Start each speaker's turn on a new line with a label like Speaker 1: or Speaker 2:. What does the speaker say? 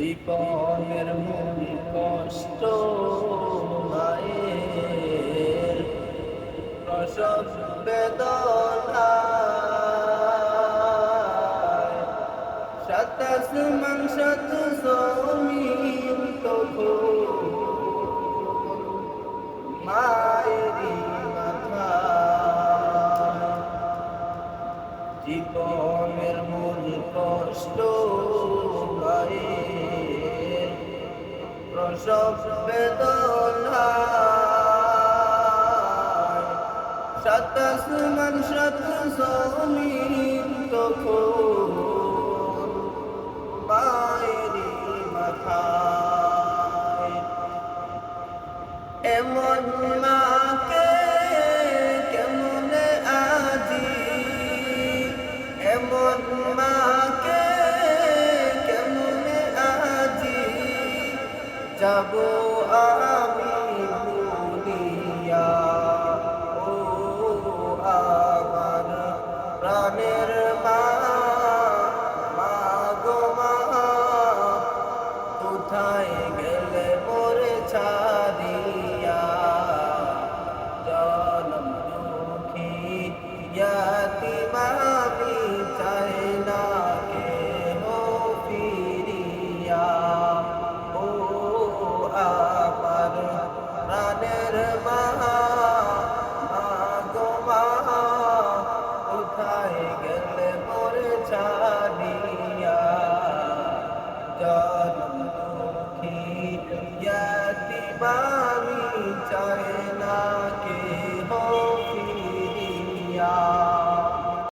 Speaker 1: জীবনের মূল কষ্ট মায়ের। প্রসব বেদনা। সাতাশ মান শত জমিন তবু মায়েরই মাথা। জীবনের মূল কষ্ট মায়ের প্রসব বেদনা সাতাশ মান শত জমিন তখন মায়েরই মাথায়। এমন মাকে tá bom দান মুখে ইয়াতিমামি চায়